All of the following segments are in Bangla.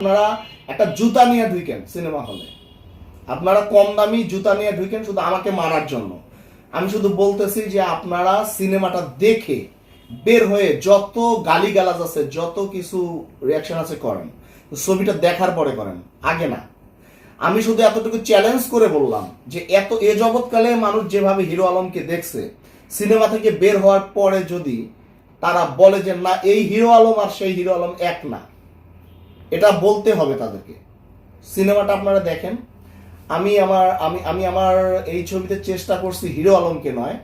আপনারা একটা জুতা নিয়ে ঢুকেন সিনেমা হলে। আপনারা কম দামি জুতা নিয়ে ঢুকেন শুধু আমাকে মারার জন্য। আমি শুধু বলতেছি যে আপনারা সিনেমাটা দেখে বের হয়ে যত গালিগালাজ আছে, যত কিছু রিয়াকশন আছে করেন। ছবিটা দেখার পরে করেন, আগে না। আমি শুধু এতটুকু চ্যালেঞ্জ করে বললাম যে এত, এ জগৎকালে মানুষ যেভাবে হিরো আলমকে দেখছে, সিনেমা থেকে বের হওয়ার পরে যদি তারা বলে যে না, এই হিরো আলম আর সেই হিরো আলম এক না এটা বলতে হবে তাদেরকে। সিনেমাটা আপনারা দেখেন। আমি আমার, আমি আমি আমার এই ছবিতে চেষ্টা করছি হিরো আলমকে নয়,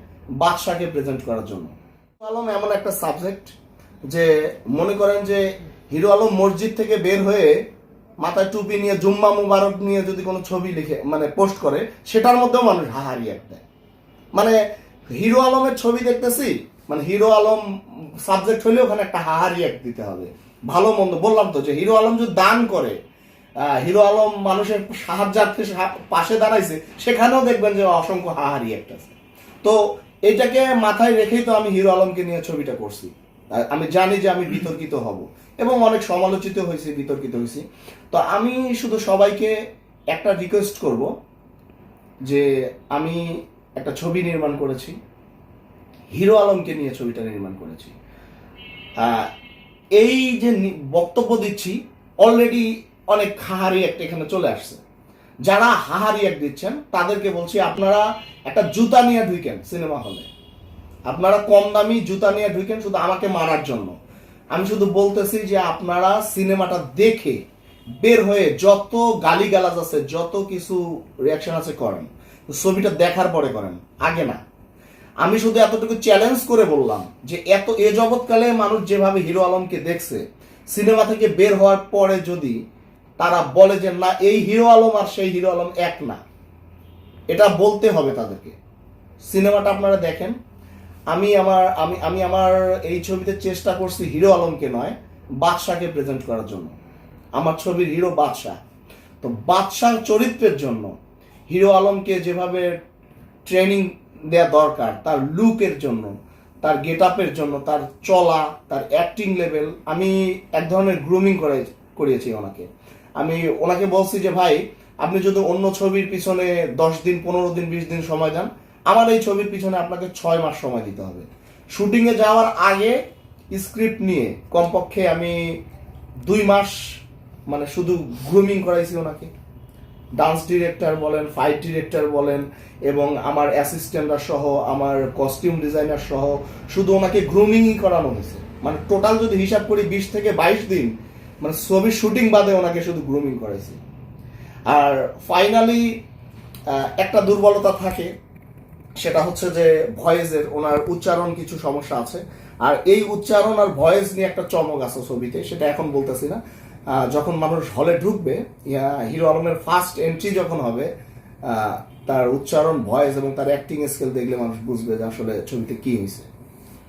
বাদশাকে প্রেজেন্ট করার জন্য। হিরো আলম এমন একটা সাবজেক্ট যে মনে করেন যে হিরো আলম মসজিদ থেকে বের হয়ে মাথায় টুপি নিয়ে জুম্মা মুবারক নিয়ে যদি কোনো ছবি লিখে মানে পোস্ট করে, সেটার মধ্যেও মানুষ হাহারি এক দেয়। মানে হিরো আলমের ছবি দেখতেছি মানে হিরো আলম সাবজেক্ট হলে ওখানে একটা হাহারি এক দিতে হবে। ভালো মন্দ, বললাম তো যে হিরো আলম যদি দান করে হিরো আলম মানুষের সাহায্যার্থে পাশে দাঁড়াইছে, সেখানেও দেখবেন যে অসংখ্য হাহারি একটা আছে। তো এটাকে মাথায় রেখেই তো আমি হিরো আলমকে নিয়ে ছবিটা করছি। আমি জানি যে আমি বিতর্কিত হব এবং অনেক সমালোচিত হয়েছি, বিতর্কিত হয়েছি। তো আমি শুধু সবাইকে একটা রিকোয়েস্ট করব যে আমি একটা ছবি নির্মাণ করেছি, হিরো আলমকে নিয়ে ছবিটা নির্মাণ করেছি। এই যে বক্তব্য দিচ্ছি অলরেডি অনেক হাহারি একটা এখানে চলে আসছে। যারা হাহারি এক দিচ্ছেন, তাদেরকে বলছি আপনারা একটা জুতা নিয়ে ঢুকেন সিনেমা হলে। আপনারা কম দামি জুতা নিয়ে ঢুকেন শুধু আমাকে মারার জন্য। আমি শুধু বলতেছি যে আপনারা সিনেমাটা দেখে বের হয়ে যত গালিগালাজ আছে, যত কিছু রিয়াকশন আছে করেন। ছবিটা দেখার পরে করেন, আগে না। আমি শুধু এতটুকু চ্যালেঞ্জ করে বললাম যে এত, এ জগৎকালে মানুষ যেভাবে হিরো আলমকে দেখছে, সিনেমা থেকে বের হওয়ার পরে যদি তারা বলে যে না, এই হিরো আলম আর সেই হিরো আলম এক না, এটা বলতে হবে তাদেরকে। সিনেমাটা আপনারা দেখেন। আমি আমার, আমি আমি আমার এই ছবিতে চেষ্টা করছি হিরো আলমকে নয়, বাদশাকে প্রেজেন্ট করার জন্য। আমার ছবির হিরো বাদশাহ। তো বাদশাহ চরিত্রের জন্য হিরো আলমকে যেভাবে ট্রেনিং দেওয়া দরকার, তার লুকের জন্য, তার গেট আপের জন্য, তার চলা, তার অ্যাক্টিং লেভেল আমি এক ধরনের গ্রুমিং করে করিয়েছি ওনাকে। আমি ওনাকে বলছি যে, ভাই, আপনি যদি অন্য ছবির পিছনে দশ দিন, পনেরো দিন, বিশ দিন সময় দেন, আমার এই ছবির পিছনে আপনাকে ছয় মাস সময় দিতে হবে। শুটিংয়ে যাওয়ার আগে স্ক্রিপ্ট নিয়ে, কমপক্ষে আমি দুই মাস মানে শুধু গ্রুমিং করাইছি ওনাকে। ডান্স ডিরেক্টর বলেন, ফাইট ডিরেক্টর বলেন এবং আমার অ্যাসিস্ট্যান্টরা সহ, আমার কস্টিউম ডিজাইনার সহ, শুধু ওনাকে গ্রুমিংই করানো হয়েছে। মানে টোটাল যদি হিসাব করি, বিশ থেকে বাইশ দিন মানে ছবির শুটিং বাদে ওনাকে শুধু গ্রুমিং করাইছি আর ফাইনালি একটা দুর্বলতা থাকে, সেটা হচ্ছে যে ভয়েসের ওনার উচ্চারণ কিছু সমস্যা আছে। আর এই উচ্চারণ আর ভয়েস নিয়ে একটা চমক আছে ছবিতে, সেটা এখন বলতেছি না। যখন মানুষ হলে ঢুকবে হিরো আলমের ফার্স্ট এন্ট্রি যখন হবে তার উচ্চারণ ভয়েস এবং তার অ্যাক্টিং স্কেল দেখলে মানুষ বুঝবে যে আসলে ছবিতে কি হয়েছে।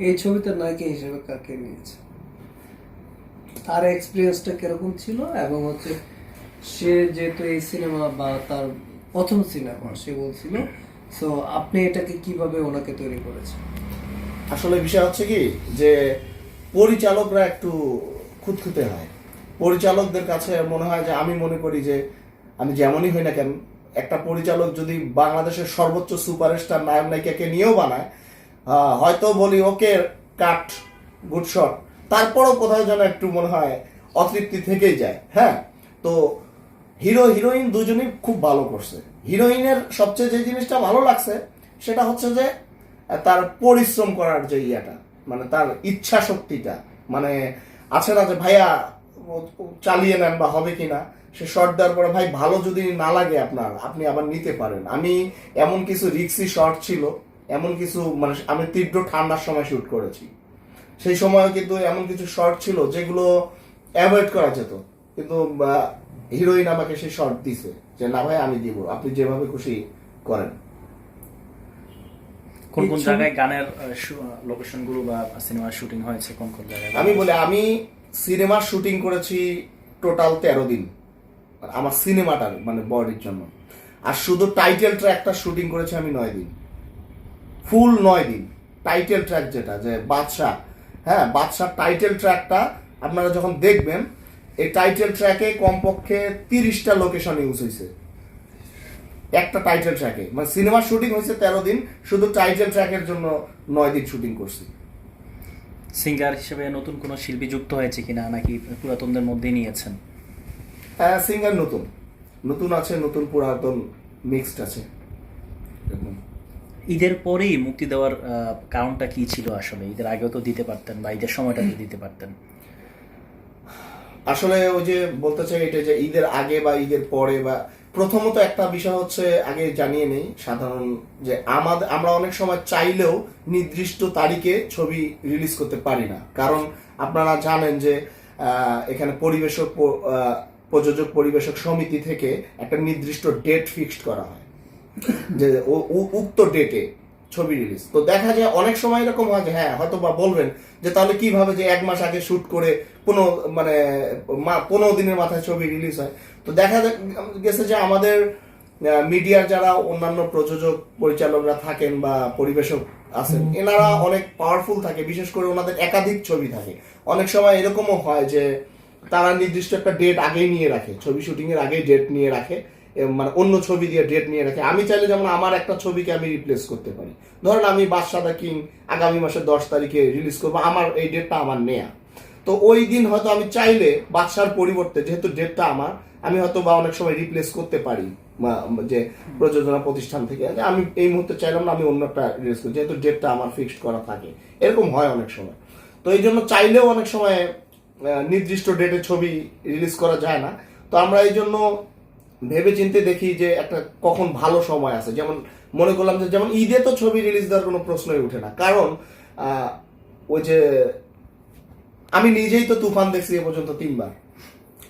এই ছবিতে নায়িকা হিসেবে কাকে নিয়েছে? তার এক্সপিরিয়েন্সটা কীরকম ছিল এবং হচ্ছে সে যেহেতু এই সিনেমা বা তার প্রথম সিনেমা সে বলছিল সো আপনি এটাকে কীভাবে ওনাকে তৈরি করেছেন? আসলে বিষয় হচ্ছে কি যে পরিচালকরা একটু খুঁতখুঁতে হয়। পরিচালকদের কাছে মনে হয় যে আমি মনে করি যে আমি যেমনই হই না কেন, একটা পরিচালক যদি বাংলাদেশের সর্বোচ্চ সুপারস্টার নায়ক নায়িকাকে নিয়েও বানায় হয়তো বলি ওকে কাট, গুড শট, তারপরও কোথাও যেন একটু মনে হয় অতৃপ্তি থেকেই যায় হ্যাঁ? তো হিরো, হিরোইন দুজনেই খুব ভালো করছে। হিরোইনের সবচেয়ে যে জিনিসটা ভালো লাগছে, সেটা হচ্ছে যে তার পরিশ্রম করার যে ইয়েটা মানে তার ইচ্ছা শক্তিটা মানে আছে না যে, ভাইয়া চালিয়ে নেন বা হবে কিনা সে শর্ট দেওয়ার পরে ভাই ভালো যদি না লাগে আপনার আপনি আবার নিতে পারেন। আমি এমন কিছু রিক্সি শর্ট ছিল এমন কিছু মানে আমি তীব্র ঠান্ডার সময় শুট করেছি। সেই সময় কিন্তু এমন কিছু শর্ট ছিল যেগুলো অ্যাভয়েড করা যেত। কিন্তু হিরোইন আমাকে সেই শর্ট দিছে যে না ভাই আমি দিব আপনি যেভাবে খুশি করেন। কোন কোন জায়গায় গানের লোকেশনগুলো বা সিনেমার শুটিং হয়েছে কোন কোন জায়গায়? আমি বলি আমি সিনেমার শুটিং করেছি টোটাল তেরো দিন। আমার সিনেমাটার মানে বডির জন্য। আর শুধু টাইটেল ট্র্যাকটা শুটিং করেছি আমি নয় দিন। ফুল নয় দিন। টাইটেল ট্র্যাক যেটা, যে বাদশাহ হ্যাঁ বাদশাহ টাইটেল ট্র্যাকটা আপনারা যখন দেখবেন, এই টাইটেল ট্র্যাকে কমপক্ষে তিরিশটা লোকেশন ইউজ হয়েছে একটা টাইটেল ট্র্যাকে। মানে সিনেমার শুটিং হয়েছে তেরো দিন, শুধু টাইটেল ট্র্যাকের জন্য নয় দিন শুটিং করছি। সিঙ্গার হিসেবে নতুন কোনো শিল্পী যুক্ত হয়েছে কিনা নাকি পুরাতনদের মধ্যেই নিয়েছেন? হ্যাঁ সিঙ্গার নতুন। নতুন আছে নতুন পুরাতন মিক্সড আছে। ঈদের পরেই মুক্তি দেওয়ার কারণটা কি ছিল আসলে? ঈদের আগেও তো দিতে পারতেন বা ঈদের সময়টাতে দিতে পারতেন। আসলে ওই যে বলতে চাই এটা যে ঈদের আগে বা ঈদের পরে বা প্রথমত একটা বিষয় হচ্ছে, আগে জানিয়ে নেই, সাধারণ যে আমাদের আমরা অনেক সময় চাইলেও নির্দিষ্ট তারিখে ছবি রিলিজ করতে পারি না। কারণ আপনারা জানেন যে এখানে পরিবেশক প্রযোজক পরিবেশক সমিতি থেকে একটা নির্দিষ্ট ডেট ফিক্সড করা হয়। যে উক্ত ডেটে ছবি রিলিজ তো দেখা যায় অনেক সময় এরকম হয় যে হ্যাঁ হয়তো বা বলবেন যে তাহলে কীভাবে যে এক মাস আগে শুট করে কোনো মানে পনেরো দিনের মাথায় ছবি রিলিজ হয়। তো দেখা গেছে যে আমাদের মিডিয়ার যারা অন্যান্য প্রযোজক পরিচালকরা থাকেন বা পরিবেশক আছেন এনারা অনেক পাওয়ারফুল থাকে বিশেষ করে ওনাদের একাধিক ছবি থাকে। অনেক সময় এরকমও হয় যে তারা নির্দিষ্ট একটা ডেট আগেই নিয়ে রাখে ছবি শুটিং এর আগেই ডেট নিয়ে রাখে। মানে অন্য ছবি দিয়ে ডেট নিয়ে রাখে। আমি চাইলে যেমন আমার একটা ছবিকে আমি রিপ্লেস করতে পারি। ধরেন আমি বাদশাদা কিং আগামী মাসের দশ তারিখে রিলিজ করব, আমার এই ডেটটা আমার নেয়া। তো ওই দিন হয়তো আমি চাইলে বাদশার পরিবর্তে, যেহেতু ডেটটা আমার, আমি হয়তো বা অনেক সময় রিপ্লেস করতে পারি যে প্রযোজনা প্রতিষ্ঠান থেকে। আমি এই মুহূর্তে চাইলাম না আমি অন্য একটা রিলিজ করি যেহেতু ডেটটা আমার ফিক্সড করা থাকে। এরকম হয় অনেক সময়। তো এই জন্য চাইলেও অনেক সময় নির্দিষ্ট ডেটে ছবি রিলিজ করা যায় না। তো আমরা এই জন্য ভেবে চিন্তে দেখি যে একটা কখন ভালো সময় আছে। যেমন মনে করলাম যে যেমন ঈদে তো ছবি রিলিজ দেওয়ার কোনো প্রশ্নই উঠে না। কারণ ওই যে আমি নিজেই তো তুফান দেখছি এ পর্যন্ত তিনবার।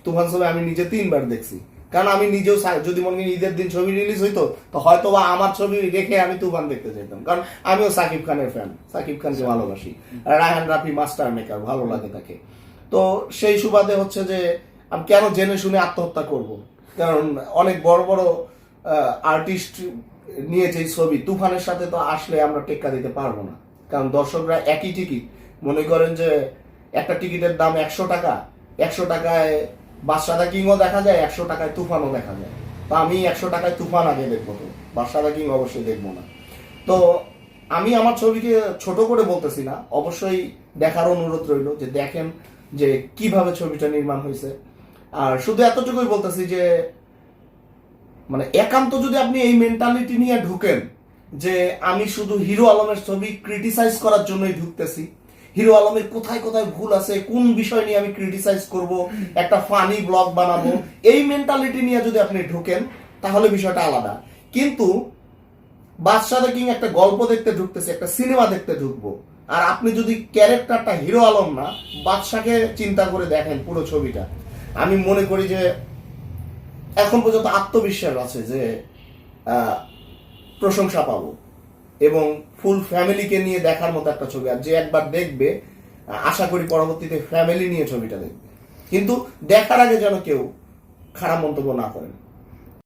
তুফান ছবি আমি নিজে তিনবার দেখছি। কারণ আমি নিজেও যদি মনে করি ঈদের দিন ছবি রিলিজ হইতো তো হয়তো বা আমার ছবি রেখে আমি তুফান দেখতে যেতাম কারণ আমিও সাকিব খানের ফ্যান সাকিব খানকে ভালোবাসি। আর রায়হান রাফি মাস্টার মেকার ভালো লাগে তাকে। তো সেই সুবাদে হচ্ছে যে আমি কেন জেনে শুনে আত্মহত্যা করব? কারণ অনেক বড় বড় আর্টিস্ট নিয়েছে এই ছবি। তুফানের সাথে তো আসলে আমরা টেক্কা দিতে পারব না। কারণ দর্শকরা একই টিকিট মনে করেন যে একটা টিকিটের দাম একশো টাকা। একশো টাকায় বাদশাদা কিংও দেখা যায়, একশো টাকায় তুফানও দেখা যায়। তো আমি একশো টাকায় তুফান আগে দেখব তো। বাদশাদা কিং অবশ্যই দেখব না। তো আমি আমার ছবিকে ছোট করে বলতেছি না। অবশ্যই দেখার অনুরোধ রইল যে দেখেন যে কীভাবে ছবিটা নির্মাণ হয়েছে। আর শুধু এতটুকুই বলতেছি যে মানে একান্ত যদি আপনি এই মেন্টালিটি নিয়ে ঢুকেন যে আমি শুধু হিরো আলমের ছবি ক্রিটিসাইজ করার জন্যই ঢুকতেছি, হিরো আলমের কোথায় কোথায় ভুল আছে, কোন বিষয় নিয়ে আমি ক্রিটিসাইজ করব, একটা ফানি ব্লগ বানাবো, এই মেন্টালিটি নিয়ে যদি আপনি ঢুকেন, তাহলে বিষয়টা আলাদা। কিন্তু বাদশাদা কিং একটা গল্প দেখতে ঢুকতেছে, একটা সিনেমা দেখতে ঢুকবো। আর আপনি যদি ক্যারেক্টারটা হিরো আলম না বাদশাকে চিন্তা করে দেখেন পুরো ছবিটা। আমি মনে করি যে এখন পর্যন্ত আত্মবিশ্বাস আছে যে প্রশংসা পাবো এবং ফুল ফ্যামিলিকে নিয়ে দেখার মতো একটা ছবি। আর যে একবার দেখবে, আশা করি পরবর্তীতে ফ্যামিলি নিয়ে ছবিটা দেখবে। কিন্তু দেখার আগে যেন কেউ খারাপ মন্তব্য না করেন।